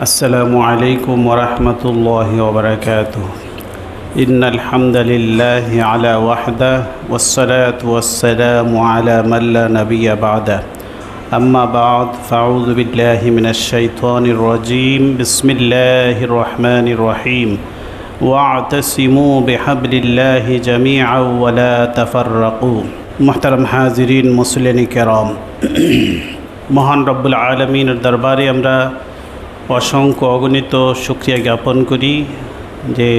السلام عليكم ورحمة الله وبركاته إن الحمد لله على وحده والصلاة والسلام على من لا نبي بعده أما بعد فأعوذ بالله من الشيطان الرجيم بسم الله الرحمن الرحيم واعتصموا بحبل الله جميعا ولا تفرقوا محترم حاضرين مسلمين كرام মহান রব্বুল আলমিনের দরবারে আমরা অসংখ্য অগণিত শুক্রিয়া জ্ঞাপন করি যে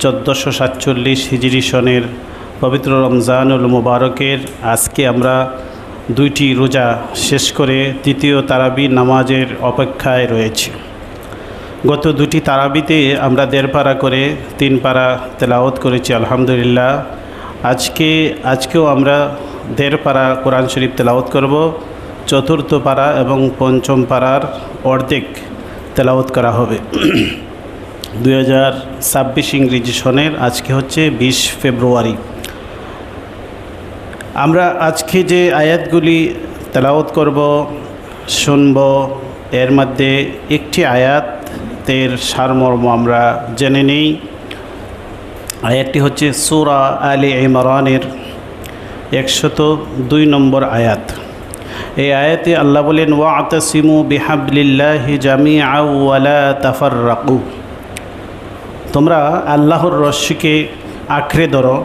চোদ্দোশো সাতচল্লিশ হিজরি সনের পবিত্র রমজানুল মুবারকের আজকে আমরা দুইটি রোজা শেষ করে তৃতীয় তারাবি নামাজের অপেক্ষায় রয়েছে। গত দুটি তারাবিতে আমরা দেড় পারা করে তিন পারা তেলাওত করেছি, আলহামদুলিল্লাহ। আজকে, আজকেও আমরা দেড় পারা কোরআন শরীফ তেলাওত করব। চতুর্থ পারা এবং পঞ্চম পাড়ার অর্ধেক তেলাওত করা হবে। দুই হাজার ছাব্বিশ ইংরেজি সনের আজকে হচ্ছে বিশ ফেব্রুয়ারি। আমরা আজকে যে আয়াতগুলি তেলাওত করব, শুনব, এর মধ্যে একটি আয়াতের সারমর্ম আমরা জেনে নিই। আয়াতটি হচ্ছে সুরা আলী ইমরানের একশত দুই নম্বর আয়াত। এই আয়াতে আল্লাহ বলেন ওয়া আতাসিমু বিহাবলিল্লাহি জামি আউওয়ালা তাফার রাকু তোমরা আল্লাহর রশ্মিকে আঁকড়ে ধরো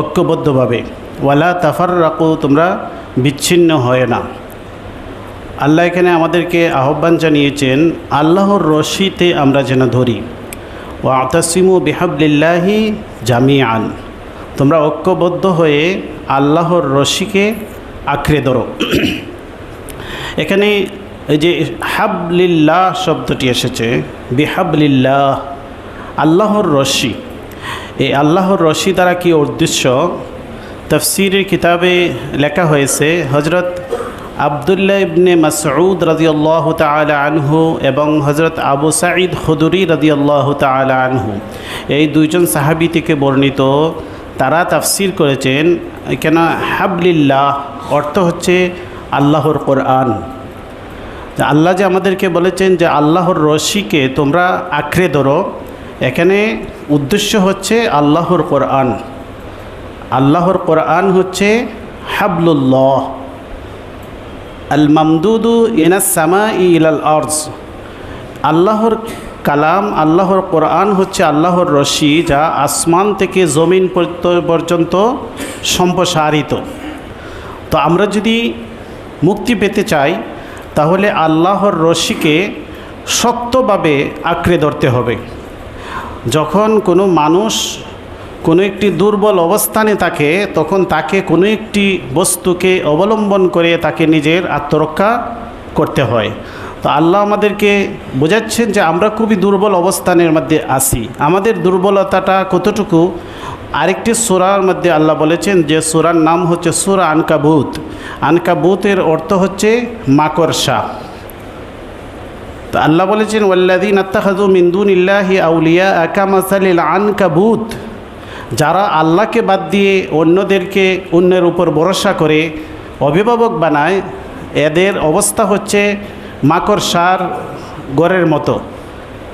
ঐক্যবদ্ধভাবে। ওয়ালা তাফার রাকু তোমরা বিচ্ছিন্ন হয় না। আল্লাহ এখানে আমাদেরকে আহ্বান জানিয়েছেন, আল্লাহর রশিতে আমরা যেন ধরি। ও আতাসিমু বিহাবলিল্লাহি জামিয়ান তোমরা ঐক্যবদ্ধ হয়ে আল্লাহর রশিকে আঁকড়ে ধরো। এখানে এই যে হাবলিল্লাহ শব্দটি এসেছে, বিহাবলিল্লাহ, আল্লাহর রশি। এই আল্লাহর রশি দ্বারা কি উদ্দেশ্য? তফসিরের কিতাবে লেখা হয়েছে হজরত আবদুল্লাহ ইবনে মাসউদ রাজিয়াল্লাহ তালা আনহু এবং হজরত আবু সাঈদ হদুরি রাজিয়াল্লাহ তালা আনহু। এই দুইজন সাহাবি থেকে বর্ণিত, তারা তাফসির করেছেন কেন হাবলিল্লাহ অর্থ হচ্ছে আল্লাহর কোরআন। আল্লাহ যে আমাদেরকে বলেছেন যে আল্লাহর রশিকে তোমরা আঁকড়ে ধরো, এখানে উদ্দেশ্য হচ্ছে আল্লাহর কোরআন। আল্লাহর কোরআন হচ্ছে হাবলুল্লাহ। আল মামদুদু ইনাসামা ইলাল আর্জ। আল্লাহর কালাম, আল্লাহর কোরআন হচ্ছে আল্লাহর রশি যা আসমান থেকে জমিন পর্যন্ত সম্প্রসারিত। তো আমরা যদি মুক্তি পেতে চাই, তাহলে আল্লাহর রশিকে শক্তভাবে আঁকড়ে ধরতে হবে। যখন কোনো মানুষ কোনো একটি দুর্বল অবস্থানে থাকে, তখন তাকে কোনো একটি বস্তুকে অবলম্বন করে তাকে নিজের আত্মরক্ষা করতে হয়। তো আল্লাহ আমাদেরকে বোঝাচ্ছেন যে আমরা খুবই দুর্বল অবস্থানের মধ্যে আসি আমাদের দুর্বলতাটা কতটুকু? আরেকটি সুরার মধ্যে আল্লাহ বলেছেন যে সুরার নাম হচ্ছে সুরা আনকাবুত। আনকাবুতের অর্থ হচ্ছে মাকড়সা। তো আল্লাহ বলেছেন ওল্লাদিন আত্মাহাজু মিন্দুন ইল্লাহি আউলিয়া আকামাসালিল আনকাবুত। যারা আল্লাহকে বাদ দিয়ে অন্যদেরকে অন্যের উপর ভরসা করে, অভিভাবক বানায়, এদের অবস্থা হচ্ছে মাকড়সার গড়ের মতো।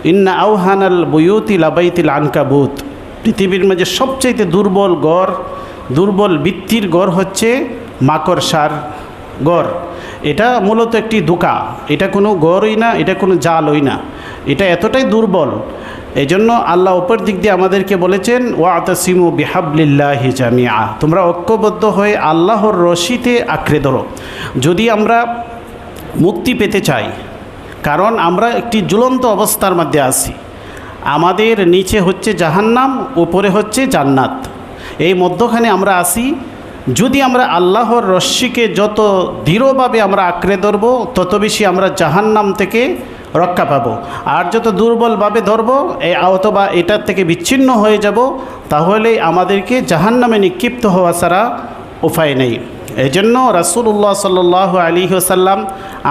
ইন্না আউহানাল বুয়ুতিল আবাইতিল আনকাবুত। পৃথিবীর মাঝে সবচাইতে দুর্বল গড়, দুর্বল বৃত্তির গড় হচ্ছে মাকড়সার গড়। এটা মূলত একটি দোকা এটা কোনো গড়ই না, এটা কোনো জালই না। এটা এতটাই দুর্বল। এই জন্য আল্লাহ উপর দিক দিয়ে আমাদেরকে বলেছেন ওয়া আতাসিমু বিহাবলিল্লাহি জামিয়া তোমরা ঐক্যবদ্ধ হয়ে আল্লাহর রশিতে আঁকড়ে ধরো। যদি আমরা মুক্তি পেতে চাই, কারণ আমরা একটি জ্বলন্ত অবস্থার মধ্যে আছি। আমাদের নিচে হচ্ছে জাহান্নাম, উপরে হচ্ছে জান্নাত। এই মধ্যখানে আমরা আসি। যদি আমরা আল্লাহর রশ্মিকে যত দৃঢ়ভাবে আমরা আঁকড়ে ধরবো, তত বেশি আমরা জাহান্নাম থেকে রক্ষা পাবো। আর যত দুর্বলভাবে ধরবো এই অথবা এটার থেকে বিচ্ছিন্ন হয়ে যাব, তাহলে আমাদেরকে জাহান্নামে নিক্ষিপ্ত হওয়া ছাড়া উপায় নেই। এই জন্য রাসুল্লাহ সাল্লাহ আলী সাল্লাম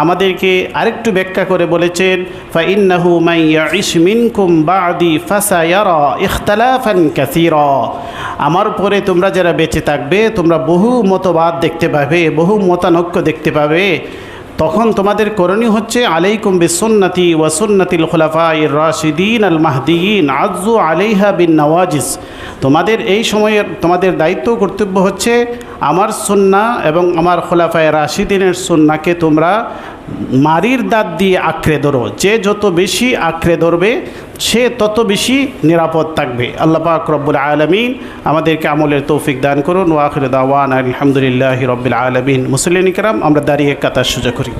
আমাদেরকে আরেকটু ব্যাখ্যা করে বলেছেন, ফাইন্নাহু মাইয়া ইসমিনকুম বাদি ফাসায়ারা ইখতালাফান কাসিরা। আমার পরে তোমরা যারা বেঁচে থাকবে, তোমরা বহু মতবাদ দেখতে পাবে, বহু মতানৈক্য দেখতে পাবে। তখন তোমাদের করণীয় হচ্ছে, আলাইকুম বিসুন্নতি ওয়াসুন্নতিল খোলাফা ইর রাশিদিন আল মাহদিন আজু আলাইহা বিন নওয়াজিস। তোমাদের এই সময়ের, তোমাদের দায়িত্ব কর্তব্য হচ্ছে আমার সুন্না এবং আমার খোলাফায় রাশিদিনের সুন্নাকে তোমরা মারির দাঁত দিয়ে আঁকড়ে ধরো। যে যত বেশি আঁকড়ে ধরবে, সে তত বেশি নিরাপদ থাকবে। আল্লাহ পাক রব্বুল আলমিন আমাদেরকে আমলের তৌফিক দান করুন। ওয়াখির দাওয়ান আলহামদুলিল্লাহ রব্বুল আলমিন। মুসলিম ইকরাম আমরা দাঁড়িয়ে কাতার সোজা করি।